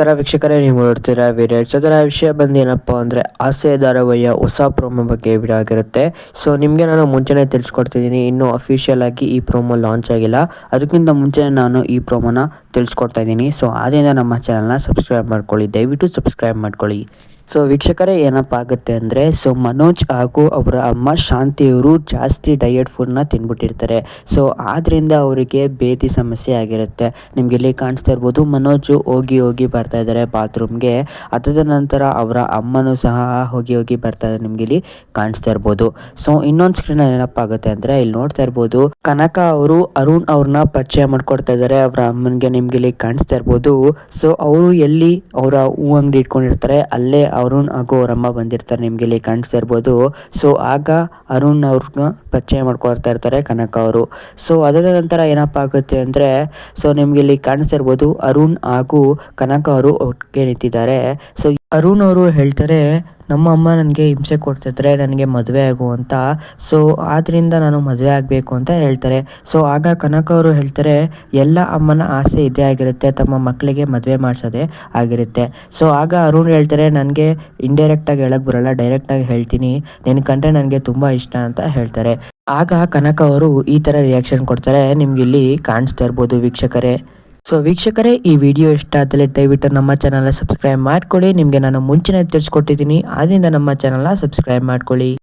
ನಮಸ್ಕಾರ ವೀಕ್ಷಕರೇ, ನೀವು ನೋಡ್ತೀರಾ ವಿಡಿಯೋ ಅದರ ವಿಷಯ ಬಂದು ಏನಪ್ಪ ಅಂದರೆ, ಆಸೆ ಧಾರಾವಾಹಿಯ ಹೊಸ ಪ್ರೋಮೋ ಬಗ್ಗೆ ವಿಡಿಯೋ ಆಗಿರುತ್ತೆ ಸೊ ನಿಮಗೆ ನಾನು ಮುಂಚೆನೇ ತಿಳಿಸ್ಕೊಡ್ತಿದ್ದೀನಿ. ಇನ್ನೂ ಅಫಿಷಿಯಲ್ ಆಗಿ ಈ ಪ್ರೋಮೋ ಲಾಂಚ್ ಆಗಿಲ್ಲ. ಅದಕ್ಕಿಂತ ಮುಂಚೆ ನಾನು ಈ ಪ್ರೋಮೋನ ತಿಳಿಸ್ಕೊಡ್ತಾ ಇದ್ದೀನಿ. ಸೊ ಆದ್ದರಿಂದ ನಮ್ಮ ಚಾನಲ್ನ ಸಬ್ಸ್ಕ್ರೈಬ್ ಮಾಡ್ಕೊಳ್ಳಿ. ದಯವಿಟ್ಟು ಸಬ್ಸ್ಕ್ರೈಬ್ ಮಾಡ್ಕೊಳ್ಳಿ. ಸೊ ವೀಕ್ಷಕರೇ, ಏನಪ್ಪ ಆಗುತ್ತೆ ಅಂದರೆ ಸೊ ಮನೋಜ್ ಹಾಗೂ ಅವರ ಅಮ್ಮ ಶಾಂತಿಯವರು ಜಾಸ್ತಿ ಡಯಟ್ ಫುಡ್ನ ತಿನ್ಬಿಟ್ಟಿರ್ತಾರೆ. ಸೊ ಆದ್ದರಿಂದ ಅವರಿಗೆ ಭೇದಿ ಸಮಸ್ಯೆ ಆಗಿರುತ್ತೆ. ನಿಮ್ಗೆ ಇಲ್ಲಿ ಕಾಣಿಸ್ತಾ ಇರ್ಬೋದು, ಮನೋಜ್ ಹೋಗಿ ಹೋಗಿ ಬರ್ತಾ ಇದ್ದಾರೆ ಬಾತ್ರೂಮ್ಗೆ ಅದಾದ ನಂತರ ಅವರ ಅಮ್ಮನೂ ಸಹ ಹೋಗಿ ಹೋಗಿ ಬರ್ತಾ ಇದ್ದಾರೆ ನಿಮ್ಗೆ ಇಲ್ಲಿ ಕಾಣಿಸ್ತಾ ಇರ್ಬೋದು. ಸೊ ಇನ್ನೊಂದು ಸ್ಕ್ರೀನ್ ಏನಪ್ಪ ಆಗುತ್ತೆ ಅಂದರೆ, ಇಲ್ಲಿ ನೋಡ್ತಾ ಇರ್ಬೋದು, ಕನಕ ಅವರು ಅರುಣ್ ಅವ್ರನ್ನ ಪರಿಚಯ ಮಾಡ್ಕೊಡ್ತಾ ಇದ್ದಾರೆ. ಅವರ ಅಮ್ಮನಿಗೆ ನಿಮ್ಗೆ ಇಲ್ಲಿ ಕಾಣಿಸ್ತಾ ಇರ್ಬೋದು. ಸೊ ಅವರು ಎಲ್ಲಿ ಅವರ ಹೂ ಅಂಗಡಿ ಇಟ್ಕೊಂಡಿರ್ತಾರೆ, ಅಲ್ಲೇ ಅರುಣ್ ಹಾಗೂ ಅವರಮ್ಮ ಬಂದಿರ್ತಾರೆ ನಿಮ್ಗೆ ಇಲ್ಲಿ ಕಾಣಿಸ್ತಾ ಇರ್ಬೋದು. ಸೊ ಆಗ ಅರುಣ್ ಅವ್ರನ್ನ ಪರಿಚಯ ಮಾಡ್ಕೊಳ್ತಾ ಇರ್ತಾರೆ ಕನಕ ಅವರು. ಸೊ ಅದಾದ ನಂತರ ಏನಪ್ಪ ಆಗುತ್ತೆ ಅಂದರೆ ಸೊ ನಿಮ್ಗೆ ಇಲ್ಲಿ ಕಾಣಿಸ್ತಾ ಇರ್ಬೋದು ಅರುಣ್ ಹಾಗೂ ಕನಕ ಅವರು ಒಟ್ಟಿಗೆ ನಿಂತಿದ್ದಾರೆ. ಸೊ ಅರುಣ್ ಅವರು ಹೇಳ್ತಾರೆ ನಮ್ಮ ಅಮ್ಮ ನನಗೆ ಹಿಂಸೆ ಕೊಡ್ತಿದ್ರೆ ನನಗೆ ಮದುವೆ ಆಗು ಅಂತ. ಸೊ ಆದ್ದರಿಂದ ನಾನು ಮದುವೆ ಆಗಬೇಕು ಅಂತ ಹೇಳ್ತಾರೆ. ಸೊ ಆಗ ಕನಕ ಅವರು ಹೇಳ್ತಾರೆ, ಎಲ್ಲ ಅಮ್ಮನ ಆಸೆ ಇದೇ ಆಗಿರುತ್ತೆ, ತಮ್ಮ ಮಕ್ಕಳಿಗೆ ಮದುವೆ ಮಾಡಿಸೋದೇ ಆಗಿರುತ್ತೆ. ಸೊ ಆಗ ಅರುಣ್ ಹೇಳ್ತಾರೆ, ನನಗೆ ಇಂಡೈರೆಕ್ಟಾಗಿ ಹೇಳಕ್ಕೆ ಬರಲ್ಲ ಡೈರೆಕ್ಟಾಗಿ ಹೇಳ್ತೀನಿ. ನಿನ್ನ ಕಂಡ್ರೆ ನನಗೆ ತುಂಬ ಇಷ್ಟ ಅಂತ ಹೇಳ್ತಾರೆ. ಆಗ ಕನಕ ಅವರು ಈ ಥರ ರಿಯಾಕ್ಷನ್ ಕೊಡ್ತಾರೆ ನಿಮ್ಗೆ ಇಲ್ಲಿ ಕಾಣಿಸ್ತಾ ಇರ್ಬೋದು ವೀಕ್ಷಕರೇ. ಸೊ ವೀಕ್ಷಕರೇ, ಈ ವಿಡಿಯೋ ಇಷ್ಟ ಆದಲ್ಲಿ ದಯವಿಟ್ಟು ನಮ್ಮ ಚಾನಲ್ನ ಸಬ್ಸ್ಕ್ರೈಬ್ ಮಾಡ್ಕೊಳ್ಳಿ. ನಿಮಗೆ ನಾನು ಮುಂಚೆನೇ ತಿಳಿಸ್ಕೊಟ್ಟಿದ್ದೀನಿ. ಆದ್ದರಿಂದ ನಮ್ಮ ಚಾನಲ್ನ ಸಬ್ಸ್ಕ್ರೈಬ್ ಮಾಡ್ಕೊಳ್ಳಿ.